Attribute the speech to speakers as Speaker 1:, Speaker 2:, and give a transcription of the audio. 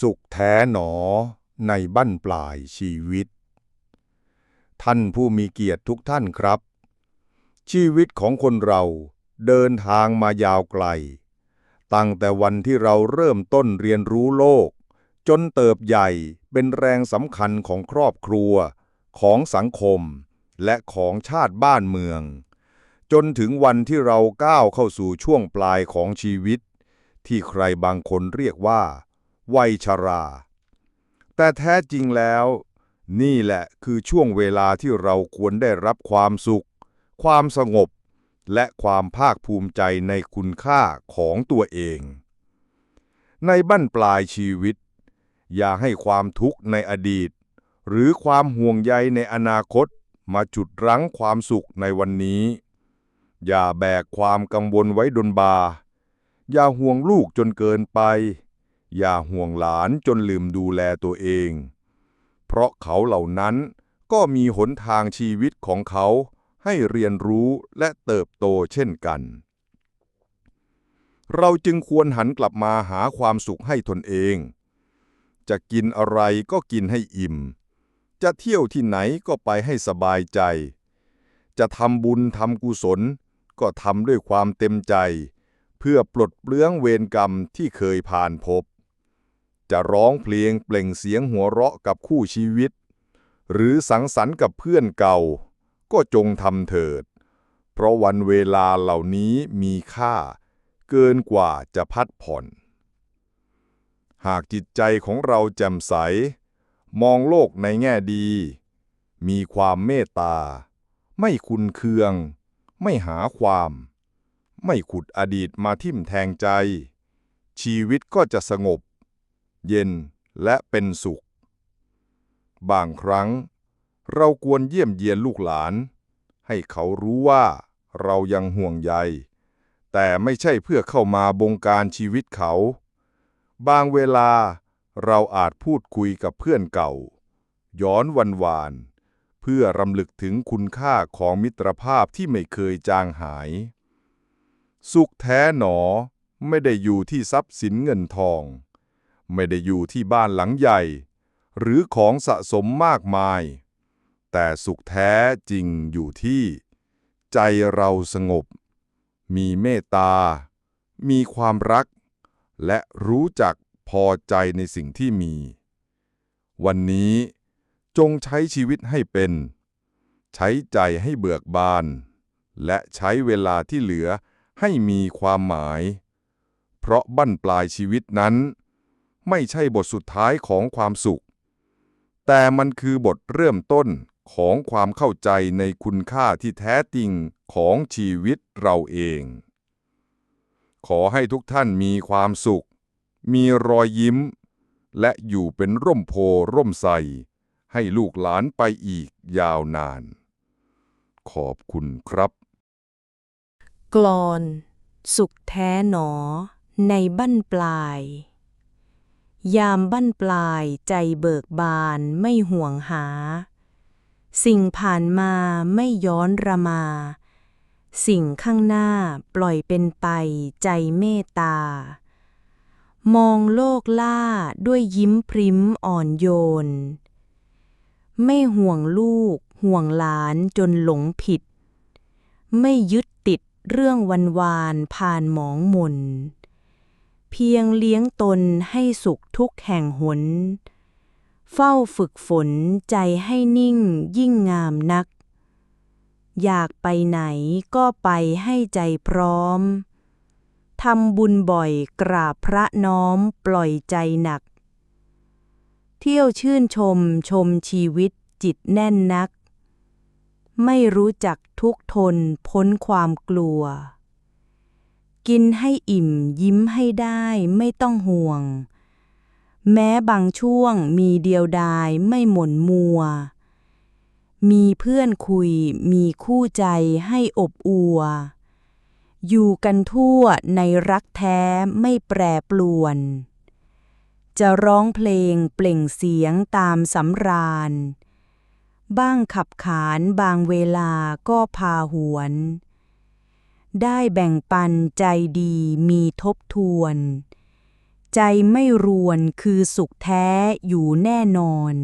Speaker 1: สุขแท้หนอในบั้นปลายชีวิต ท่านผู้มีเกียรติทุกท่านครับ ชีวิตของคนเราเดินทางมายาวไกล ตั้งแต่วันที่เราเริ่มต้นเรียนรู้โลก จนเติบใหญ่เป็นแรงสำคัญของครอบครัว ของสังคม และของชาติบ้านเมือง จนถึงวันที่เราก้าวเข้าสู่ช่วงปลายของชีวิต ที่ใครบางคนเรียกว่า วัยชรา แต่แท้จริงแล้ว นี่แหละคือช่วงเวลาที่เราควรได้รับความสุข ความสงบ และความภาคภูมิใจในคุณค่าของตัวเอง ในบั้นปลายชีวิต อย่าให้ความทุกข์ในอดีต หรือความห่วงใยในอนาคตมาจุดรั้งความสุขในวันนี้ อย่าแบกความกังวลไว้ดนบา อย่าห่วงลูกจนเกินไป อย่าห่วงหลานจนลืมดูแลตัวเอง เพราะเขาเหล่านั้นก็มีหนทางชีวิตของเขาให้เรียนรู้และเติบโตเช่นกัน เราจึงควรหันกลับมาหาความสุขให้ตนเอง จะกินอะไรก็กินให้อิ่ม จะเที่ยวที่ไหนก็ไปให้สบายใจ จะทำบุญทำกุศลก็ทำด้วยความเต็มใจ เพื่อปลดเปลื้องเวรกรรมที่เคยผ่านพบ จะร้องเพลงเปล่งเสียงหัวเราะกับคู่ชีวิต หรือสังสรรค์กับเพื่อนเก่า ก็จงทำเถิด เพราะวันเวลาเหล่านี้มีค่า เกินกว่าจะพัดผ่อน หากจิตใจของเราแจ่มใส มองโลกในแง่ดี มีความเมตตา ไม่คุนเคือง ไม่หาความ ไม่ขุดอดีตมาทิ่มแทงใจ ชีวิตก็จะสงบ เย็นและเป็นสุข บางครั้ง เราควรเยี่ยมเยียนลูกหลาน ให้เขารู้ว่าเรายังห่วงใย แต่ไม่ใช่เพื่อเข้ามาบงการชีวิตเขา บางเวลาเราอาจพูดคุยกับเพื่อนเก่า ย้อนวันวาน เพื่อรำลึกถึงคุณค่าของมิตรภาพที่ไม่เคยจางหาย สุขแท้หนอไม่ได้อยู่ที่ทรัพย์สินเงินทอง ไม่ได้อยู่ที่บ้านหลังใหญ่ หรือของสะสมมากมาย แต่สุขแท้จริงอยู่ที่ ใจเราสงบ มีเมตตา มีความรัก และรู้จักพอใจในสิ่งที่มี วันนี้จงใช้ชีวิตให้เป็น ใช้ใจให้เบิกบาน และใช้เวลาที่เหลือให้มีความหมาย เพราะบั้นปลายชีวิตนั้น ไม่ใช่บทสุดท้ายของความสุข แต่มันคือบทเริ่มต้นของความเข้าใจในคุณค่าที่แท้จริงของชีวิตเราเอง ขอให้ทุกท่านมีความสุข มีรอยยิ้ม และอยู่เป็นร่มโพร่มใสให้ลูกหลานไปอีกยาวนาน ขอบคุณครับ
Speaker 2: กลอน สุขแท้หนอ ในบั้นปลาย ยามบั้นปลายใจเบิกบานไม่ห่วงหา สิ่งผ่านมาไม่ย้อนระมา สิ่งข้างหน้าปล่อยเป็นไปใจเมตตา มองโลกล่าด้วยยิ้มพริ้มอ่อนโยน ไม่ห่วงลูกห่วงหลานจนหลงผิด ไม่ยึดติดเรื่องวันวานผ่านหมองหม่น เพียงเลี้ยงตนให้สุขทุกแห่งหน เฝ้าฝึกฝนใจให้นิ่งยิ่งงามนัก อยากไปไหนก็ไปให้ใจพร้อม ทำบุญบ่อยกราบพระน้อมปล่อยใจหนัก เที่ยวชื่นชมชมชีวิตจิตแน่นนัก ไม่รู้จักทุกทนพ้นความกลัว กินให้อิ่มยิ้มให้ได้ไม่ต้องห่วง แม้บางช่วงมีเดียวดายไม่หม่นมัว มีเพื่อนคุยมีคู่ใจให้อบอัวอยู่กันทั่วในรักแท้ไม่แปรปรวน จะร้องเพลงเปล่งเสียงตามสำราญ บ้างขับขานบางเวลาก็พาหวน ได้แบ่งปันใจดีมีทบทวน ใจไม่รวนคือสุขแท้อยู่แน่นอน